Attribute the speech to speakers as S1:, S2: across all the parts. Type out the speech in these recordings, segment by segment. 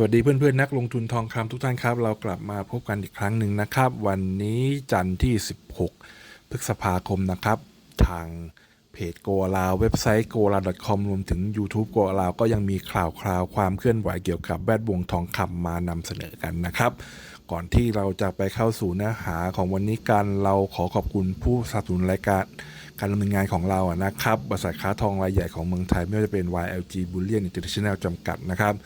S1: สวัสดีเพื่อนๆนักลงทุนทองคำทุกท่านครับ เรากลับมาพบกันอีกครั้งหนึ่งนะครับ วันนี้จันทร์ที่ 16 พฤษภาคมนะครับ ทางเพจโกลาเว็บไซต์ g o l a com รวมถึง YouTube โกลาก็ยังมีข่าวคราวความเคลื่อนไหวเกี่ยวกับแวดวงทองคำมานำเสนอกันนะครับ ก่อนที่เราจะไปเข้าสู่เนื้อหาของวันนี้กันเราขอขอบคุณผู้สนับสนุนรายการการดำเนินงานของเราอะนะครับบริษัทค้าทองรายใหญ่ของเมืองไทยไม่ว่าจะเป็น YLG Bullion International จำกัดนะครับ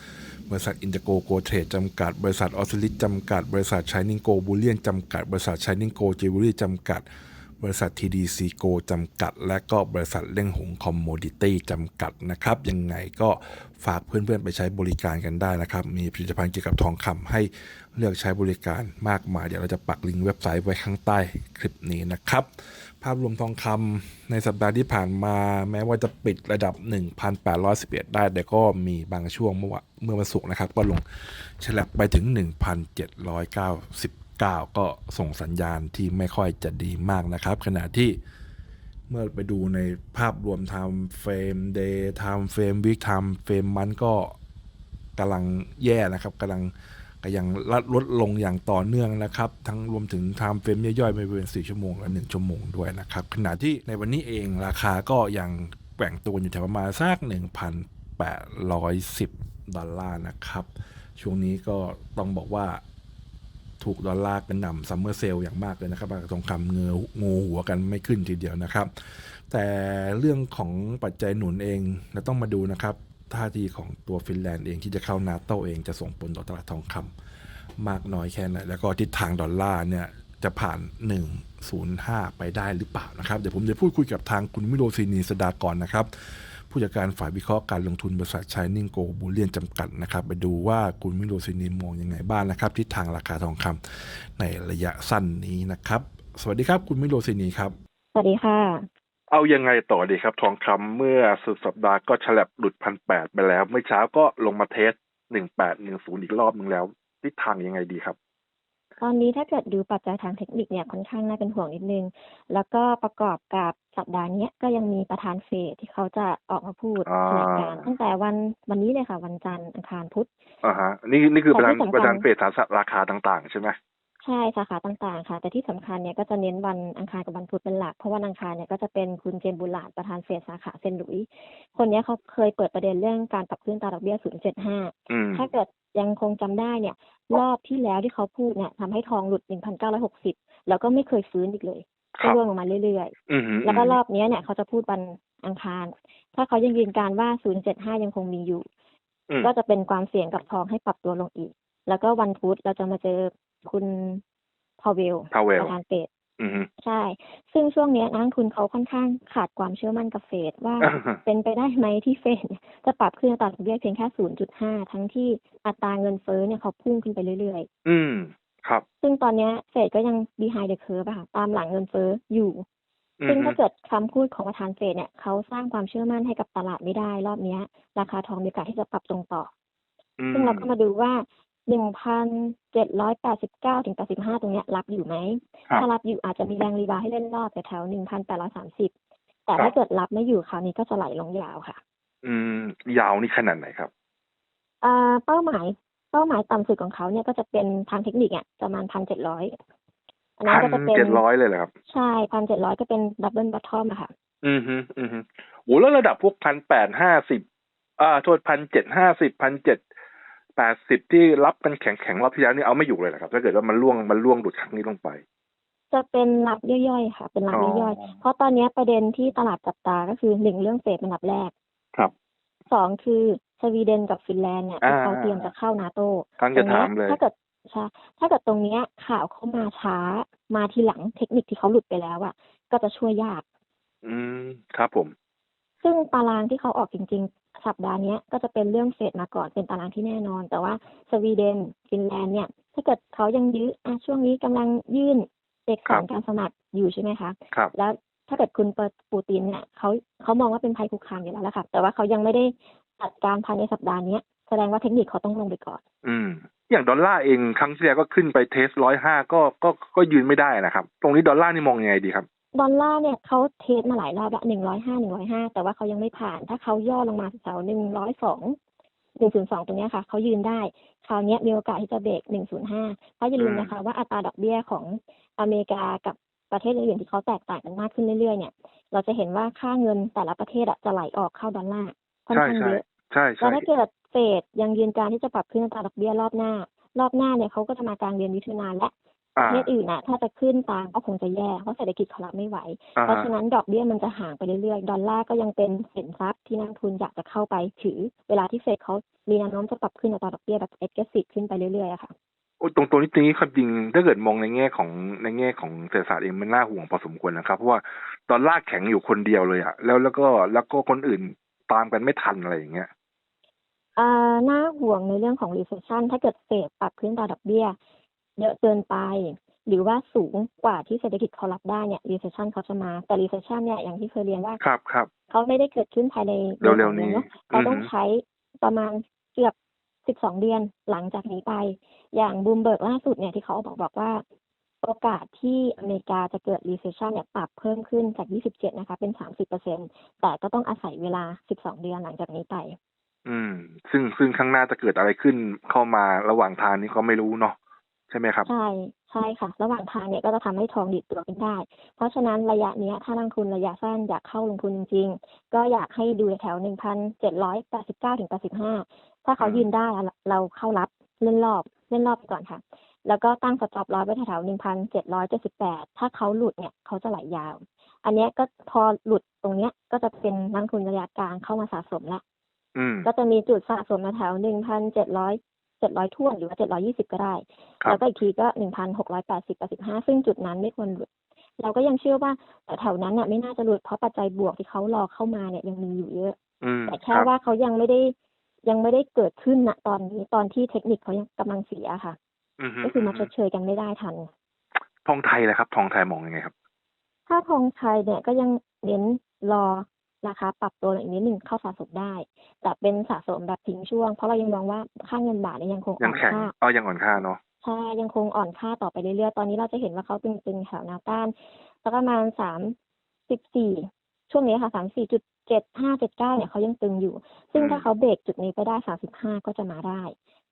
S1: บริษัทอินเตอร์โกโกเทรดจำกัด บริษัทออสซิลิตจำกัด บริษัทชายนิงโกบูเลียนจำกัด บริษัทชายนิงโกเจว e รี่จำกัด บริษัท TDC Go จำกัด และก็บริษัทเล่งหงคอมโมดิตี้จำกัดนะครับ ยังไงก็ฝากเพื่อนๆไปใช้บริการกันได้นะครับ มีผลิตภัณฑ์เกี่ยวกับทองคำให้เลือกใช้บริการมากมาย เดี๋ยวเราจะปักลิงก์เว็บไซต์ไว้ข้างใต้คลิปนี้นะครับ ภาพรวมทองคำในสัปดาห์ที่ผ่านมาแม้ว่าจะปิดระดับ 1,811 ได้ แต่ก็มีบางช่วงเมื่อเมื่อวันศุกร์นะครับ ก็ลงฉลับไปถึง 1,799 ก็ส่งสัญญาณที่ไม่ค่อยจะดีมากนะครับ ขณะที่เมื่อไปดูในภาพรวม time frame day time frame week time frame มันก็กำลังแย่นะครับกำลัง ก็ยังลดลดลงอย่างต่อเนื่องนะครับ ทั้งรวมถึง time frame ย่อยๆไม่เป็น4ชั่วโมงและ1ชั่วโมงด้วยนะครับ ขณะที่ในวันนี้เองราคาก็ยังแกว่งตัวอยู่แถวประมาณสัก1,810 ดอลลาร์นะครับ ช่วงนี้ก็ต้องบอกว่าถูกดอลลาร์กันหน่ำซัมเมอร์เซลอย่างมากเลยนะครับราคาทองคำเงองูหัวกันไม่ขึ้นทีเดียวนะครับ แต่เรื่องของปัจจัยหนุนเองเราต้องมาดูนะครับ ท่าทีของตัวฟินแลนด์เองที่จะเข้านาโตเองจะส่งผลต่อตลาดทองคำมากน้อยแค่ไหนแล้วก็ทิศทางดอลลาร์เนี่ยจะผ่าน 105 ไปได้หรือเปล่านะครับ เดี๋ยวผมจะพูดคุยกับทางคุณมิโรซินีสดากรนะครับ ผู้จัดการฝ่ายวิเคราะห์การลงทุนบริษัทชายนิ่งโกบูเลียนจำกัดนะครับ ไปดูว่าคุณมิโรซินีมองยังไงบ้างนะครับทิศทางราคาทองคำในระยะสั้นนี้นะครับ สวัสดีครับคุณมิโรซินีครับ
S2: สวัสดีค่ะ
S3: เอายังไงต่อดีครับ ทองคำเมื่อสุดสัปดาห์ก็ฉลับหลุดพันแปดไปแล้ว เมื่อเช้าก็ลงมาเทสหนึ่งแปดหนึ่งศูนย์อีกรอบหนึ่งแล้วทิศทางยังไงดีครับ
S2: ตอนนี้ถ้าเกิดดูปัจจัยทางเทคนิคเนี่ยค่อนข้างน่าเป็นห่วงนิดนึง แล้วก็ประกอบกับสัปดาห์เนี้ยก็ยังมีประธานเฟดที่เขาจะออกมาพูด
S3: อ่า
S2: แถลงการณ์ตั้งแต่วันวันนี้เลยค่ะ วันจันทร์อังคารพุธ
S3: อ่าฮะนี่นี่คือประธาน
S2: แต่ที่สำคัญ
S3: ประธานเฟดฐานราคาต่าง ๆ ใช่ไหม
S2: ใช่สาขาต่างๆ ค่ะ แต่ที่สำคัญเนี่ยก็จะเน้นวันอังคารกับวันพุธเป็นหลัก เพราะวันอังคารเนี่ยก็จะเป็นคุณเจมส์บูลลาร์ดประธานเฟดสาขาเซนต์หลุยส์คนเนี้ยเขาเคยเปิดประเด็นเรื่องการปรับขึ้นอัตราดอกเบี้ย0.75
S3: อืม
S2: ถ้าเกิดยังคงจำได้เนี่ยรอบที่แล้วที่เขาพูดเนี่ยทำให้ทองหลุด 1,960 แล้วก็ไม่เคยฟื้นอีกเลย
S3: ค
S2: ก็
S3: รับ
S2: ร่วงลงมาเรื่อย
S3: อืมฮึ
S2: ๆแล้วก็รอบเนี้ยเนี่ยเขาจะพูดวันอังคาร ถ้าเขายังยืนการว่า 0.75 ยังคงมีอยู่
S3: อืม
S2: ก็จะเป็นความเสี่ยงกับทองให้ปรับตัวลงอีก แล้วก็วันพุธเราจะมาเจอ คุณพาวเวล
S3: พาวเว
S2: ป
S3: ล
S2: ระธานเฟด
S3: อืมฮึ
S2: ใช่ ซึ่งช่วงเนี้ยนักลงทุนเขาค่อนข้างขาดความเชื่อมั่นกับเฟดว่า
S3: อ่าฮะ
S2: เป็นไปได้ไหมที่เฟดเนี่ยจะปรับขึ้นอัตราดอกเบี้ยเพียงแค่ 0.5 ทั้งที่อัตราเงินเฟ้อเนี่ยเขาพุ่งขึ้นไปเรื่อย
S3: อืม ครับ
S2: ๆซึ่งตอนเนี้ยเฟดก็ยัง behind the curve อะค่ะ ตามหลังเงินเฟ้ออยู่
S3: อืม
S2: ซึ่ง
S3: ฮึ
S2: ถ้าเกิดคำพูดของประธานเฟดเนี่ยเขาสร้างความเชื่อมั่นให้กับตลาดไม่ได้ รอบเนี้ยราคาทองมีโอกาสที่จะปรับตรงต่อ
S3: อื
S2: อซึ่งเราก็มาดูว่า 1,789ถึง85ตรงเนี้ยรับอยู่ไหม
S3: ครับ
S2: ถ้ารับอยู่อาจจะมีแรงรีบาวด์ให้เล่นรอบแถวๆ1,830แต่
S3: ครับ
S2: ถ้าเกิดรับไม่อยู่คราวนี้ก็จะไหลลงยาวค่ะ
S3: อืม ยาวนี่ขนาดไหนครับ
S2: อ่าเป้าหมายเป้าหมายต่ำสุดของเขาเนี่ยก็จะเป็นทางเทคนิคอะประมาณ1,700อันนั้น
S3: พั
S2: ก็จะ
S3: น
S2: เป็น
S3: เจ็ดร้อยเลยเหรอครับ
S2: ใช่1,700ก็เป็นดับเบิลบัตทอมอะค่ะ
S3: อืมฮึอืมฮึโอ้แล้วระดับพวกพันแปดห้าสิบอ่าโทษพันเจ็ดห้าสิบพันเจ็ด แปดสิบที่รับกันแข็งแข็งๆรอบที่แล้วนี่เอาไม่อยู่เลยนะครับ ถ้าเกิดว่ามันล่วงมันล่วงดุดครั้งนี้ลงไป
S2: จะเป็นรับย่อยๆค่ะ เป็นรับ
S3: อ๋อ
S2: ย่อยๆเพราะตอนนี้ประเด็นที่ตลาดจับตาก็คือหนึ่งเรื่องเฟดเป็นอันดับแรก
S3: ครับ
S2: สองคือสวีเดนกับฟินแลนด์เนี่ยที่
S3: อ่า
S2: เขาเตรียมจะเข้านาโต
S3: กำลังจะถามเลย
S2: ถ้าเกิดใช่ถ้าเกิดตรงเนี้ยข่าวเข้ามาช้ามาทีหลังเทคนิคที่เขาหลุดไปแล้วอะก็จะช่วยยาก
S3: อืมครับผม
S2: ซึ่งตารางที่เขาออกจริงๆ สัปดาห์เนี้ยก็จะเป็นเรื่องเฟดมาก่อนเป็นตารางที่แน่นอน แต่ว่าสวีเดนฟินแลนด์เนี่ย ถ้าเกิดเขายังยื้ออะช่วงนี้กำลังยื่นเอกสารการสมัครอยู่ใช่ไหมคะ
S3: ครับ
S2: แล้วถ้าเกิดคุณเปิดปูตินเนี่ยเขาเขามองว่าเป็นภัยคุกคามอยู่แล้วแหละค่ะแต่ว่าเขายังไม่ได้จัดการภายในสัปดาห์เนี้ยแสดงว่าเทคนิคเขาต้องลงไปก่อน
S3: อืม อย่างดอลลาร์เองครั้งที่แล้วก็ขึ้นไปเทสร้อยห้าก็ก็ก็ยืนไม่ได้นะครับ ตรงนี้ดอลลาร์นี่มองยังไงดีครับ
S2: ดอลลาร์เนี่ยเขาเทสมาหลายรอบละหนึ่งร้อยห้าหนึ่งร้อยห้าแต่ว่าเขายังไม่ผ่าน ถ้าเขาย่อลงมาแถวหนึ่งร้อยสองหนึ่งศูนย์สองตรงเนี้ยค่ะเขายืนได้ คราวเนี้ยมีโอกาสที่จะเบรก105เพราะอย่าลืม
S1: อืม
S2: นะคะว่าอัตราดอกเบี้ยของอเมริกากับประเทศอื่นๆที่เขาแตกต่างกันมากขึ้นเรื่อยๆเนี่ย เราจะเห็นว่าค่าเงินแต่ละประเทศอะจะไหลออกเข้าดอลลาร์ค่อน
S1: ใช่
S2: ข้าง
S1: ใช่
S2: เยอะ
S1: ใช่
S2: แล้
S1: ใช่
S2: วถ้าเกิดเฟดยังยืนการที่จะปรับขึ้นอัตราดอกเบี้ยรอบหน้ารอบหน้าเนี่ยเขาก็จะมากลางเดือนมิถุนายนและ ป
S1: อ่า
S2: ระเทศอื่นน่ะ ถ้าจะขึ้นตามก็คงจะแย่ เพราะเศรษฐกิจเขารับไม่ไหว
S1: อ่า
S2: เพราะ
S1: ฮะ
S2: ฉะนั้นดอกเบี้ยมันจะห่างไปเรื่อยๆ ดอลลาร์ก็ยังเป็นสินทรัพย์ที่นักลงทุนอยากจะเข้าไปถือ เวลาที่เฟดเขามีแนวโน้มจะปรับขึ้นอัตราดอกเบี้ยแบบเอ็กซ์ซีขึ้นไปเรื่อยๆอะค่ะ
S1: โอ้ยตรงตัวนี้ตรงนี้ความจริงถ้าเกิดมองในแง่ของในแง่ของเศรษฐศาสตร์เองมันน่าห่วงพอสมควรนะครับเพราะว่าดอลลาร์แข็งอยู่คนเดียวเลยอะแล้วแล้วก็แล้วก็คนอื่นตามกันไม่ทันอะไรอย่างเงี้ย
S2: อ่าน่าห่วงในเรื่องของ recession ถ้าเกิดเฟดปรับขึ้นอัตราดอกเบี้ย เยอะเกินไป หรือว่าสูงกว่าที่เศรษฐกิจเขารับได้เนี่ย recession เขาจะมา แต่ recession เนี่ยอย่างที่เคยเรียนว่า
S1: ครับครับ
S2: เขาไม่ได้เกิดขึ้นภายใน
S1: เร็วๆ
S2: ดือ
S1: นี้
S2: เนาะเขาต้อง
S1: อือฮึ
S2: ใช้ประมาณเกือบ12เดือนหลังจากนี้ไป อย่างบูมเบิร์กล่าสุดเนี่ยที่เขาบอกบอกว่า โอกาสที่อเมริกาจะเกิด recession เนี่ยปรับเพิ่มขึ้นจาก 27 นะคะ เป็น 30%แต่ก็ต้องอาศัยเวลา 12 เดือนหลังจากนี้ไป
S1: อืม ซึ่งซึ่งข้างหน้าจะเกิดอะไรขึ้นเข้ามาระหว่างทางนี้ก็ไม่รู้เนาะใช่ไหมครับ
S2: ใช่ใช่ค่ะ ระหว่างทางเนี่ยก็จะทำให้ทองดิดตัวขึ้นได้ เพราะฉะนั้นระยะเนี้ยถ้านักลงทุนระยะสั้นอยากเข้าลงทุนจริง ๆ ก็อยากให้ดูแถวหนึ่งพันเจ็ดร้อยแปดสิบเก้าถึงแปดสิบห้าถ้าเขา
S1: อืม
S2: ยืนได้อะเราเข้ารับเล่นรอบเล่นรอบไปก่อนค่ะ แล้วก็ตั้งสต็อปลอสไว้แถวหนึ่งพันเจ็ดร้อยเจ็ดสิบแปดถ้าเขาหลุดเนี่ยเขาจะไหลยาว อันเนี้ยก็พอหลุดตรงเนี้ยก็จะเป็นนักลงทุนระยะกลางเข้ามาสะสมละ
S1: อืม
S2: ก็จะมีจุดสะสมมาแถวหนึ่งพันเจ็ดร้อยเจ็ดร้อยท่วนหรือว่าเจ็ดร้อยี่สิบก็ได้
S1: ครับ
S2: แล้วก็อีกทีก็หนึ่งพันหกร้อยแปดสิบแปดสิบห้าซึ่งจุดนั้นไม่ควรหลุดเราก็ยังเชื่อว่าแถวๆนั้นน่ะไม่น่าจะหลุดเพราะปัจจัยบวกที่เขารอเข้ามาเนี่ยยังมีอยู่เยอะ
S1: อืม
S2: แต่
S1: ค
S2: แค่
S1: รับ
S2: ว่าเขายังไม่ได้ยังไม่ได้เกิดขึ้นณตอนนี้ตอนที่เทคนิคเขายังกำลังเสียค่ะ
S1: อือฮึ
S2: ก็คือมาชดเชยกันไม่ได้ทัน
S1: ทองไทยนะครับ ทองไทยมองยังไงครับ
S2: ถ้าทองไทยเนี่ยก็ยังเน้นรอ ราคาปรับตัวอีกนิดหนึ่งเข้าสะสมได้ แต่เป็นสะสมแบบทิ้งช่วง เพราะเรายังมองว่าค่าเงินบาทเนี่ยยังคง
S1: ยั
S2: อ่
S1: ง
S2: อน
S1: แข็ง
S2: ค่า
S1: อ๋อยังอ่อนค่าเนาะ
S2: ใช่ยังคงอ่อนค่าต่อไปเรื่อยๆ ตอนนี้เราจะเห็นว่าเขาตึงๆแถวแนวต้านสักประมาณสามสิบสี่ช่วงนี้ค่ะสามสี่จุดเจ็ดห้าเจ็ดเก้าเนี่ยเขายังตึงอยู่ ซึ่ง
S1: อืม
S2: ถ้าเขาเบรกจุดนี้ไปได้สามสิบห้าก็จะมาได้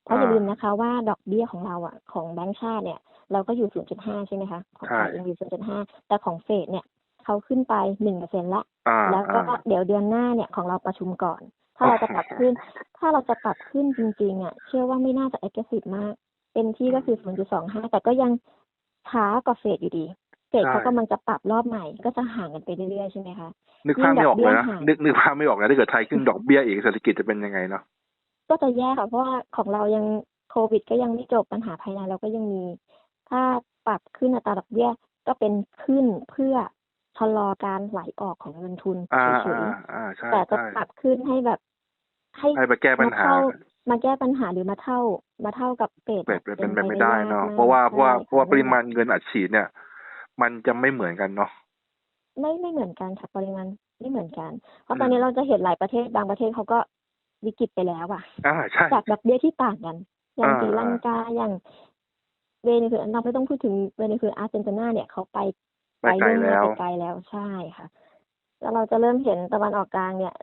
S2: เพราะอย่า
S1: อ่า
S2: ลืมนะคะว่าดอกเบี้ยของเราอะของแบงก์ชาติเนี่ย เราก็อยู่ศูนย์จุดห้าใช่ไหมคะ ของไทย
S1: ใช่
S2: เองอยู่ศูนย์จุดห้าแต่ของเฟดเนี่ย เขาขึ้นไปหนึ่งเปอร์เซ็นละ
S1: อ่า
S2: แล้วก็
S1: อ่า
S2: เดี๋ยวเดือนหน้าเนี่ยของเราประชุมก่อน ถ้าเราจะปรับขึ้น ถ้าเราจะปรับขึ้นจริงๆอะเชื่อว่าไม่น่าจะ aggressive มากเต็มที่ก็คือ 0.25 แต่ก็ยังช้ากว่าเฟดอยู่ดี เฟด
S1: ใช่
S2: เขากำลังจะปรับรอบใหม่ ก็จะห่างกันไปเรื่อยๆใช่ไหมคะ
S1: นึกภาพไม่ออกเลยนะ
S2: ยิ่งดอกเบี้ยห่าง
S1: นึกนึกภาพไม่ออกเลยถ้าเกิดไทยขึ้นดอกเบี้ยอีกเศรษฐกิจจะเป็นยังไงเนาะ
S2: ก็จะแย่ค่ะเพราะว่าของเรายังโควิด ก็ยังไม่จบปัญหาภายในเราก็ยังมี ถ้าปรับขึ้นอัตราดอกเบี้ยก็เป็นขึ้นเพื่อชะลอการไหลออกของเงินทุน
S1: อ่า
S2: เฉย
S1: อ่าอ่าใช่
S2: ๆแต่จะ
S1: ใช่
S2: ปรับขึ้นให้แบบ ให้
S1: ให้ไปแก้ปัญหา
S2: มาเท่ามาแก้ปัญหาหรือมาเท่า มาเท่ากับเฟด
S1: เป็
S2: อะ
S1: ดเป็น
S2: ป
S1: เป็นไป
S2: ไม่
S1: ไม่ได้
S2: ยก
S1: เนาะ
S2: มก
S1: เพราะว่าเพราะว่า
S2: ใช่
S1: เพราะว่า
S2: ค่
S1: ปริมาณเงินอัดฉีดเนี่ย มันจะไม่เหมือนกันเนาะ
S2: ไม่ไม่เหมือนกันค่ะปริมาณไม่เหมือนกัน เพ
S1: อื
S2: ราะ
S1: ม
S2: ตอนนี้เราจะเห็นหลายประเทศบางประเทศเขาก็วิกฤตไปแล้วอะ
S1: อ่าใช่
S2: จากดอกเบี้ยที่ต่างกัน อย่าง
S1: อ่า
S2: ศรีลังกาอย่างเวเนซุเอลาเราไม่ต้องพูดถึงเวเนซุเอลาอาร์เจนตินาเนี่ยเขาไป
S1: ไปไกล
S2: เรื่องหน้า
S1: แล้ว
S2: ไปไกลแล้วใช่ค่ะ แล้วเราจะเริ่มเห็นตะวันออกกลางเนี่ย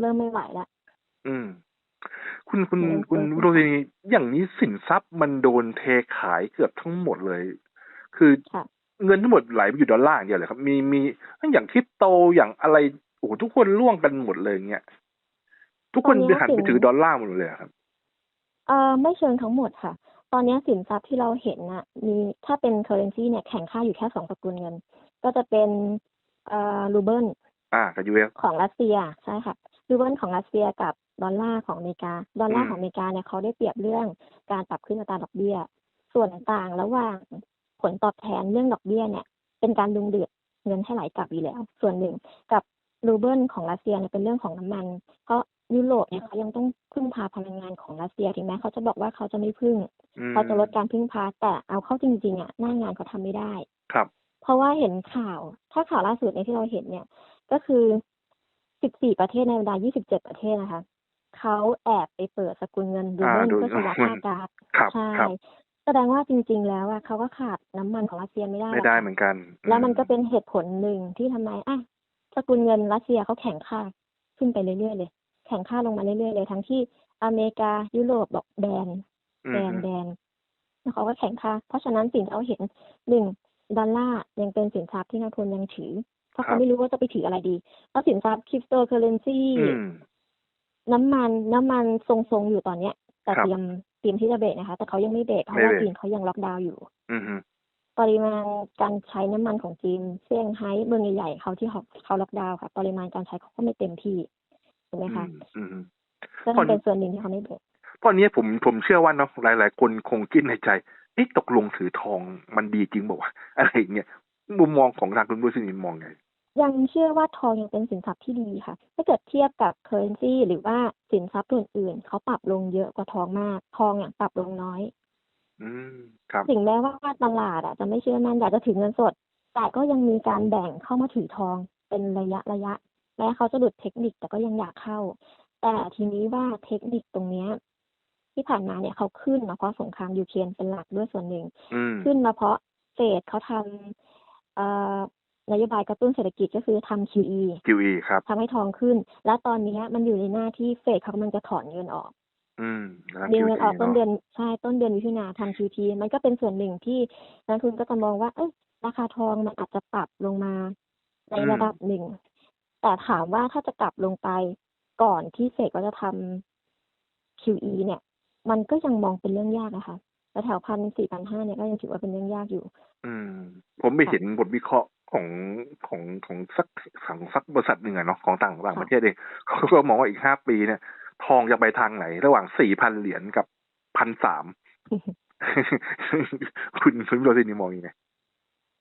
S2: เริ่มไม่ไหวแล้ว
S1: อืม คุณคุณ
S2: เงิน
S1: คุณ
S2: เฟ้อ
S1: โรซินีอย่างนี้สินทรัพย์มันโดนเทขายเกือบทั้งหมดเลย คือ
S2: ค่ะ
S1: เงินทั้งหมดไหลไปอยู่ดอลลาร์อย่างเดียวเลยครับ มีมีอย่างคริปโตอย่างอะไรโอ้โหทุกคนล่วงกันหมดเลยเงี้ยทุกคน
S2: ตอนนี้
S1: ไปหันไป
S2: สิน
S1: ถือดอลลาร์หมดเลยอะครับ
S2: เอ่อไม่เชิงทั้งหมดค่ะ ตอนนี้สินทรัพย์ที่เราเห็นน่ะมีถ้าเป็น currency เนี่ยแข่งค่าอยู่แค่สองสกุลเงิน ก็จะเป็นเอ่อรูเบิล
S1: อ่ากับยูเอส
S2: ของรัสเซียใช่ค่ะรูเบิลของรัสเซียกับดอลลาร์ของอเมริกา ดอลลาร์
S1: อืม
S2: ของอเมริกาเนี่ยเขาได้เปรียบเรื่องการปรับขึ้นอัตราดอกเบี้ย ส่วนต่างระหว่างผลตอบแทนเรื่องดอกเบี้ยเนี่ย เป็นการดึงดูดเงินให้ไหลกลับอยู่แล้ว ส่วนหนึ่งกับรูเบิลของรัสเซียเนี่ยเป็นเรื่องของน้ำมัน เพราะยุโรปเนี่ยเขายังต้องพึ่งพาพลังงานของรัสเซียถึงแม้เขาจะบอกว่าเขาจะไม่พึ่ง
S1: อืม
S2: เขาจะลดการพึ่งพาแต่เอาเข้าจริงๆอะหน้างานเขาทำไม่ได้
S1: ครับ
S2: เพราะว่าเห็นข่าว ถ้าข่าวล่าสุดเนี่ยที่เราเห็นเนี่ย ก็คือ 14 ประเทศในบรรดา 27 ประเทศนะคะเขาแอบไปเปิดสกุลเงินรู
S1: อ่า
S2: เบิล
S1: ดู
S2: เพื่อชำระ
S1: มัน
S2: ค่าก๊าซ
S1: ครับ
S2: ใช่
S1: ครับ
S2: แสดงว่าจริง ๆ แล้วอะเขาก็ขาดน้ำมันของรัสเซียไม่ได้
S1: ไม่
S2: หรอก
S1: ได้
S2: ค่ะ
S1: เหมือนกัน
S2: แล้วมันก็
S1: อื
S2: เป็นเหตุผลหนึ่งที่ทำไมอะสกุลเงินรัสเซียเขาแข่งค่าขึ้นไปเรื่อยๆเลย แข่งค่าลงมาเรื่อยๆเลย ทั้งที่อเมริกายุโรปบอกแบน
S1: อื
S2: แด
S1: ม
S2: นแดนแล้วเขาก็แข่งค่า เพราะฉะนั้นสิ่งที่เขาเห็นหนึ่งดอลลาร์ยังเป็นสินทรัพย์ที่นักทุนยังถือ เพราะ
S1: ครั
S2: เขา
S1: บ
S2: ไม่รู้ว่าจะไปถืออะไรดี เพราะสินทรัพย์คริปโตเคอเรนซี
S1: อืม
S2: น้ำมันน้ำมันทรงๆอยู่ตอนเนี้ย แต่
S1: ครับ
S2: เตรียมเตรียมที่จะเบรกนะคะ แต่เขายังไม่เบรกเพราะ
S1: ไม่
S2: ว่า
S1: เบรก
S2: จีนเขายังล็อกดาวน์อยู่
S1: อืม
S2: ปริมาณการใช้น้ำมันของจีนเซี่ยงไฮ้เมืองใหญ่ๆเขาที่เขาเขาล็อกดาวน์ค่ะ ปริมาณการใช้เขาก็ไม่เต็มที่ถูกไหม
S1: อื
S2: คะ
S1: มอืม
S2: ก็
S1: พอ
S2: เป็นส่วนหนึ่งที่เขาไม่เบรก
S1: เพราะเนี้ยผมผมเชื่อว่าเนาะหลาย ๆ คนคงคิดในใจเอ๊ะตกลงถือทองมันดีจริงบอกว่าวะอะไรอย่างเงี้ยมุมมองของทางคุณบุษนินมองไง
S2: ยังเชื่อว่าทองยังเป็นสินทรัพย์ที่ดีค่ะ ถ้าเกิดเทียบกับเคอร์เรนซีหรือว่าสินทรัพย์อื่นๆเขาปรับลงเยอะกว่าทองมาก ทองเนี่ยปรับลงน้อย
S1: อืมครับ
S2: ถึงแม้ว่าตลาดอะจะไม่เชื่อมั่นอยากจะถือเงินสด แต่ก็ยังมีการแบ่งเข้ามาถือทองเป็นระยะระยะแม้เขาจะหลุดเทคนิคแต่ก็ยังอยากเข้า แต่ทีนี้ว่าเทคนิคตรงเนี้ย ที่ผ่านมาเนี่ยเขาขึ้นมาเพราะสงครามยูเครนเป็นหลักด้วยส่วนหนึ่ง
S1: อืม
S2: ขึ้นมาเพราะเฟดเขาทำเอ่อนโยบายกระตุ้นเศรษฐกิจก็คือทำ QE
S1: QE ครับ
S2: ทำให้ทองขึ้น แล้วตอนนี้มันอยู่ในหน้าที่เฟดเขากำลังจะถอนเงินออก
S1: อืมแล้ว
S2: ดึงเงินออก
S1: QE
S2: ต้น
S1: เนาะ
S2: เดือนใช่ต้นเดือนมิถุนาทำ QT มันก็เป็นส่วนหนึ่งที่นักทุนก็จะมองว่า เอ้ยราคาทองมันอาจจะปรับลงมาใน
S1: อืม
S2: ระดับหนึ่ง แต่ถามว่าถ้าจะกลับลงไปก่อนที่เฟดก็จะทำ QE เนี่ย มันก็ยังมองเป็นเรื่องยากนะคะแต่แถวพันสี่พันห้าเนี่ยก็ยังถือว่าเป็นเรื่องยากอยู่
S1: อืม ผมไปเห็นบทวิเคราะห์ของของของสักของสักบริษัทหนึ่งอะเนาะของต่างต่าง
S2: ค่ะ
S1: ประเทศเองเขาก็มองว่าอีกห้าปีเนี่ย ทองจะไปทางไหน ระหว่างสี่พันเหรียญกับพันสามคุณคุณโรซินีมองยังไง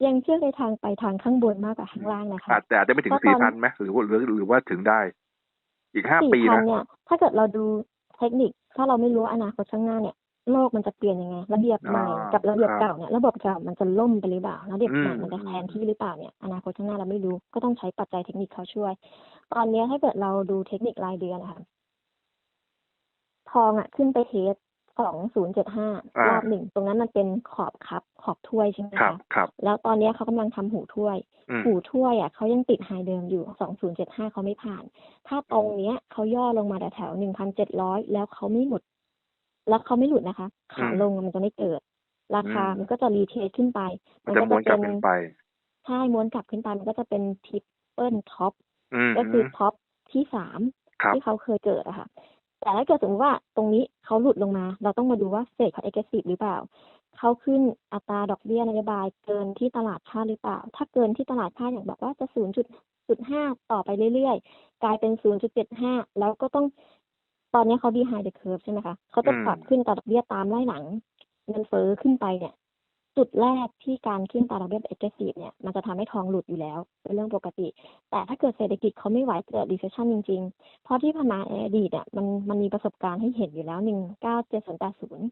S2: ยังเชื่อในทางไปทางข้างบนมากกว่าข้างล่างนะคะ
S1: อาจแต่อาจจะไม่ถึง
S2: เพราะต
S1: สี่
S2: อ
S1: พั
S2: น
S1: นไหมหรือว่าหรือหรือว่าถึงได้ อีกห้า
S2: สี่
S1: ปี
S2: พัน
S1: นะ
S2: เนี่ยถ้าเกิดเราดูเทคนิค ถ้าเราไม่รู้ว่าอนาคตข้างหน้าเนี่ยโลกมันจะเปลี่ยนยังไง ระเบียบใหม่
S1: อ่า
S2: กับระเบียบ
S1: ครับ
S2: เก่าเนี่ยระบบเก่ามันจะล่มไปหรือเปล่าระเบียบใหม่
S1: อืม
S2: มันจะแทนที่หรือเปล่าเนี่ยอนาคตข้างหน้าเราไม่รู้ก็ต้องใช้ปัจจัยเทคนิคเขาช่วย ตอนเนี้ยถ้าเกิดเราดูเทคนิครายเดือนนะคะทองอะขึ้นไปเทส สองศูนย์เจ็ดห้า
S1: อ่าร
S2: อบหนึ่งตรงนั้นมันเป็นขอบคับขอบถ้วยใช่ไหม
S1: ครับ
S2: คะ
S1: ครับ
S2: แล้วตอนเนี้ยเขากำลังทำหูถ้วย
S1: อืม
S2: หูถ้วยอะเขายังติดไฮเดิมอยู่2075เขาไม่ผ่าน ถ้าตรงเนี้ยเขาย่อลงมาแถวๆ1,700แล้วเขาไม่หมด แล้วเขาไม่หลุดนะคะ ขาลงมันจะไม่เกิด ราคามันก็จะรีเทสขึ้นไป
S1: มันจะม้วนกลับเป็นไป
S2: ใช่ม้วนกลับขึ้นไปมันก็จะเป็นทิปเปิลท็อป
S1: อืม
S2: ก็คือท็อปที่สาม
S1: ครับ
S2: ที่เขาเคยเกิดอะค่ะ แต่ถ้าเกิดสมมติว่าตรงนี้เขาหลุดลงมา เราต้องมาดูว่าเฟดเขาเอ็กซ์ซีฟหรือเปล่า เขาขึ้นอัตราดอกเบี้ยนโยบายเกินที่ตลาดคาดหรือเปล่า ถ้าเกินที่ตลาดคาดอย่างแบบว่าจะ 0.5 ต่อไปเรื่อยๆ กลายเป็น 0.75 แล้วก็ต้องตอนนี้เขาดีไฮเด e เคอร์ฟใช่ไหมคะ เขาจะปรับขึ้นอัตราดอกเบี้ยตามไล่หลังเงินเฟ้อขึ้นไปเนี่ย จุดแรกที่การขึ้นอัตราดอกเบี้ยแบบ aggressive เนี่ยมันจะทำให้ทองหลุดอยู่แล้วเป็นเรื่องปกติ แต่ถ้าเกิดเศรษฐกิจเขาไม่ไหวเกิด recession จริง ๆ เพราะที่ผ่านมาในอดีตอะมันมันมีประสบการณ์ให้เห็นอยู่แล้วหนึ่งเก้าเจ็ดศูนย์แปดศูนย์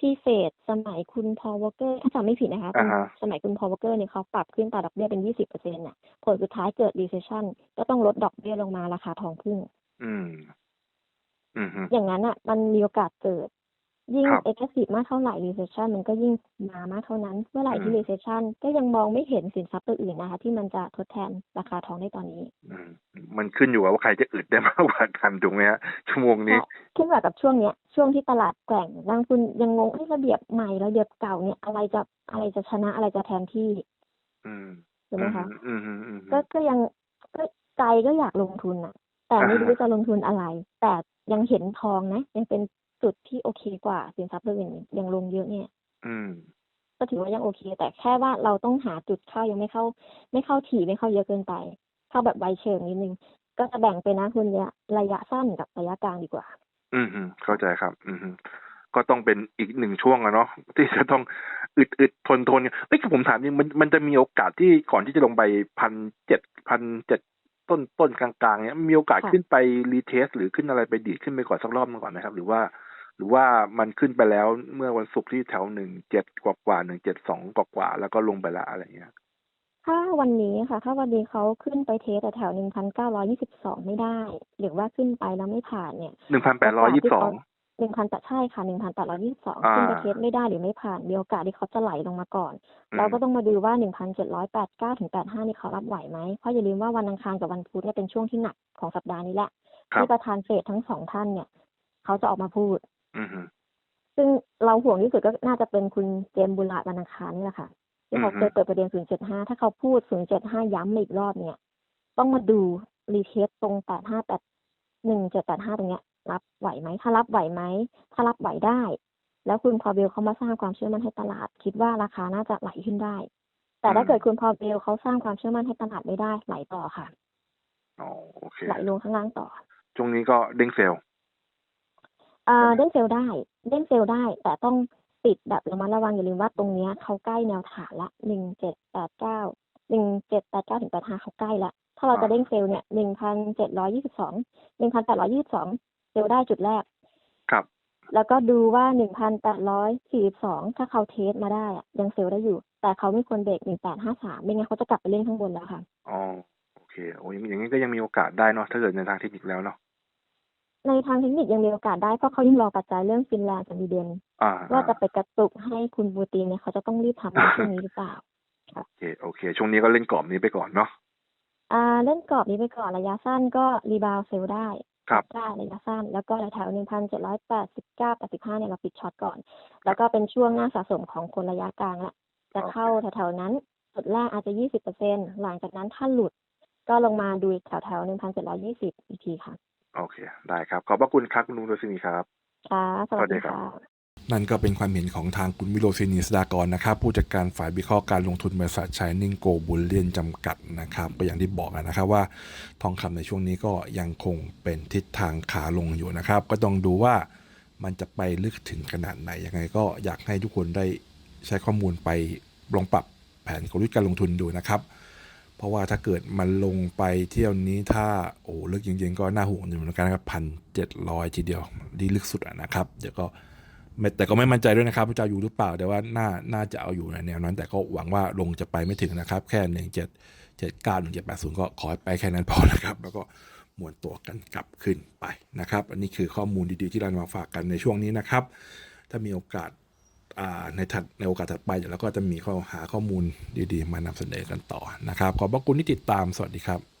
S2: ที่เฟดสมัยคุณพอวอเกอร์ถ้าจำไม่ผิดนะคะเป็น
S1: อ่าฮะ
S2: สมัยคุณพอวอเกอร์เนี่ยเขาปรับขึ้นอัตราดอกเบี้ยเป็นยี่สิบเปอร์เซ็นต์่ะผลสุดท้ายเกิด recession ก็ต้องลดดอกเบี้ยลงมาราคาทองพุ่ง
S1: อืมอืมฮึ
S2: อย่างนั้นอะ มันมีโอกาสเกิด ยิ่ง
S1: ครับ
S2: aggressive มากเท่าไหร่ recession มันก็ยิ่งมามากเท่านั้น เมื่อไหร่ที่
S1: อืม
S2: recession ก็ยังมองไม่เห็นสินทรัพย์ตัวอื่นนะคะ ที่มันจะทดแทนราคาทองได้ตอนนี้
S1: อืมมันขึ้นอยู่กับว่าใครจะอึดได้มากกว่ากันถูกไหมฮะชั่วโมงนี้
S2: ขึ้นกับกับช่วงเนี้ย ช่วงที่ตลาดแกว่งนักลงทุนยังงงเอ้ยระเบียบใหม่ระเบียบเก่าเนี่ยอะไรจะอะไรจะชนะอะไรจะแทนที่
S1: อืม
S2: ถูกไหมคะ
S1: อืมอืมอืม
S2: ก็ก็ยังก็ใจก็อยากลงทุนอะ แต่ไม่รู้
S1: อ่าฮะ
S2: จะลงทุนอะไร แต่ยังเห็นทองนะ ยังเป็น จุดที่โอเคกว่าสินทรัพย์อื่นยังลงเยอะเนี่ย
S1: อืม
S2: ก็ถือว่ายังโอเค แต่แค่ว่าเราต้องหาจุดเข้ายังไม่เข้า ไม่เข้าถี่ไม่เข้าเยอะเกินไป เข้าแบบไวเชิงนิดนึง ก็จะแบ่งเป็นนะคุณระยะระยะสั้นกับระยะกลางดีกว่า
S1: อืมฮึเข้าใจครับ อืมฮึก็ต้องเป็นอีกหนึ่งช่วงอะเนาะที่จะต้องอึดอึดทนทนเอ้ยผมถามจริงมันมันจะมีโอกาสที่ก่อนที่จะลงไปพันเจ็ดพันเจ็ดต้นต้นกลางๆเนี้ยมีโอกาส
S2: ค่ะ
S1: ขึ้นไปรีเทส หรือขึ้นอะไรไปดีดขึ้นไปก่อนสักรอบหนึงก่อนนะครับ หรือว่า หรือว่ามันขึ้นไปแล้วเมื่อวันศุกร์ที่แถวหนึ่งเจ็ดกว่ากว่าหนึ่งเจ็ดสองกว่ากว่าแล้วก็ลงไปละอะไรเงี้ย
S2: ถ้าวันนี้ค่ะ ถ้าวันนี้เขาขึ้นไปเทสแถวหนึ่งพันเก้าร้อยี่สิบสองไม่ได้ หรือว่าขึ้นไปแล้วไม่ผ่านเนี่ย
S1: หนึ่งพันแปดร้อยยี่สิบสอง
S2: หนึ่งพันแปดใช่ค่ะหนึ่งพันแปดร้อยี่สิบสอง
S1: อ่า
S2: ขึ้นไปเทสไม่ได้หรือไม่ผ่านมีโอกาสที่เขาจะไหลลงมาก่อน
S1: อืม
S2: เราก็ต้องมาดูว่าหนึ่งพันเจ็ดร้อยแปดเก้าถึงแปดห้านี่เขารับไหวไหมเพราะอย่าลืมว่าวันอังคารกับวันพุธเนี่ยเป็นช่วงที่หนักของสัปดาห์นี้แหละ
S1: ครับ
S2: ที่ประธานเฟดทั้งสองท่านเนี่ย เขาจะออกมาพูด
S1: อืมฮึ
S2: ซึ่งเราห่วงที่สุดก็น่าจะเป็นคุณเจมส์บุญหลาดวันอังคารนี่แหละค่ะ ที่เขา
S3: อือฮึ
S2: เคยเปิดประเด็น 075 ถ้าเขาพูด 075 ย้ำมาอีกรอบเนี่ย ต้องมาดูรีเทสตรง 85 1785 ตรงเนี้ย รับไหวไหม ถ้ารับไหวไหม ถ้ารับไหวได้ แล้วคุณพอเบลเขามาสร้างความเชื่อมั่นให้ตลาด คิดว่าราคาน่าจะไหลขึ้นได้ แต่ถ้าเกิดคุณพอเบลเขาสร้างความเชื่อมั่นให้ตลาดไม่ได้ไหลต่อค่ะ
S3: อ๋อโอเค
S2: ไหลลงข้างล่างต่อ
S3: ช่วงนี้ก็เด้งเซลล์
S2: อ่าเด้งเซลล์ได้เด้งเซลล์ได้ แต่ต้องปิดแบบระมัดระวังอย่าลืมว่าตรงเนี้ยเขาใกล้แนวฐานละหนึ่งเจ็ดแปดเก้าหนึ่งเจ็ดแปดเก้าถึงแปดห้าเขาใกล้ละถ้าเราจะเด้งเซลล์เนี่ยหนึ่งพันเจ็ดร้อยี่สิบสองหนึ่งพันแปดร้อยี่สิบสองเซลล์ได้จุดแรก
S3: ครับ
S2: แล้วก็ดูว่าหนึ่งพันแปดร้อยสี่สิบสองถ้าเขาเทสมาได้อะยังเซลล์ได้อยู่ แต่เขาไม่ควรเบรกหนึ่งแปดห้าสามไม่งั้นเขาจะกลับไปเล่นข้างบนแล้วค่ะ
S3: อ๋อโอเคโอ้ยอย่างนี้ก็ยังมีโอกาสได้เนาะถ้าเกิดในทางเทคนิคแล้วเนาะ
S2: ในทางเทคนิคยังมีโอกาสได้เพราะเขายังรอปัจจัยเรื่องฟินแลนด์กับสวีเดน
S3: อ่า
S2: ว่าจะไปกระตุกให้คุณบูตินเนี่ยเขาจะต้องรีบทำในช่วงนี้หรือเปล่า
S3: โอเคโอเค ช่วงนี้ก็เล่นกรอบนี้ไปก่อนเนาะ
S2: อ่าเล่นกรอบนี้ไปก่อนระยะสั้นก็รีบาวเซลได้
S3: ครับ
S2: ได้ระยะสั้นแล้วก็แถวหนึ่งพันเจ็ดร้อยแปดสิบเก้าแปดสิบห้าเนี่ยเราปิดช็อตก่อน แล้วก็เป็นช่วงหน้าสะสมของคนระยะกลางละจะเข้าแถวๆนั้นจุดแรกอาจจะยี่สิบเปอร์เซ็นหลังจากนั้นถ้าหลุดก็ลงมาดูแถวแถวหนึ่งพันเจ็ดร้อยี่สิบอีกทีค่ะ
S3: โอเค ได้ครับ ขอบพระคุณครับคุณลุงโดซินีครับ
S2: ค่ะสวัสดี
S3: สวัสดีครับ
S2: ค่ะ
S1: นั่นก็เป็นความเห็นของทางคุณวิโรศินีสดากรนะครับ ผู้จัดการฝ่ายวิเคราะห์การลงทุนบริษัทชายนิ่งโกบุลเลียนจำกัดนะครับ ก็อย่างที่บอกนะครับว่าทองคำในช่วงนี้ก็ยังคงเป็นทิศทางขาลงอยู่นะครับ ก็ต้องดูว่ามันจะไปลึกถึงขนาดไหนยังไงก็อยากให้ทุกคนได้ใช้ข้อมูลไปลองปรับแผนกลยุทธ์การลงทุนดูนะครับเพ ราะว่าถ้าเกิดมันลงไปเที่ยวนี้ถ้าโอ้ลึกจริงๆก็น่าห่วงอยู่เหมือนกันนะครับพันเจ็ดร้อยทีเดียวดีลึกสุดนะครับเดี๋ยวก็แต่ก็ไม่มั่นใจด้วยนะครับว่าจะอยู่หรือเปล่าแต่ว่าน่าน่าจะเอาอยู่ในแนวนั้น แต่ก็หวังว่าลงจะไปไม่ถึงนะครับ แค่หนึ่งเจ็ดเจ็ดเก้าหนึ่งเจ็ดแปดศูนย์ก็ขอไปแค่นั้นพอนะครับ แล้วก็มวนตัวกันกลับขึ้นไปนะครับ อันนี้คือข้อมูลดีๆที่เรามาฝากกันในช่วงนี้นะครับ ถ้ามีโอกาส ในถัดในโอกาสถัดไปเดี๋ยวเราก็จะมีข้อหาข้อมูลดีๆ มานำเสนอกันต่อนะครับ ขอบพระคุณที่ติดตามสวัสดีครับ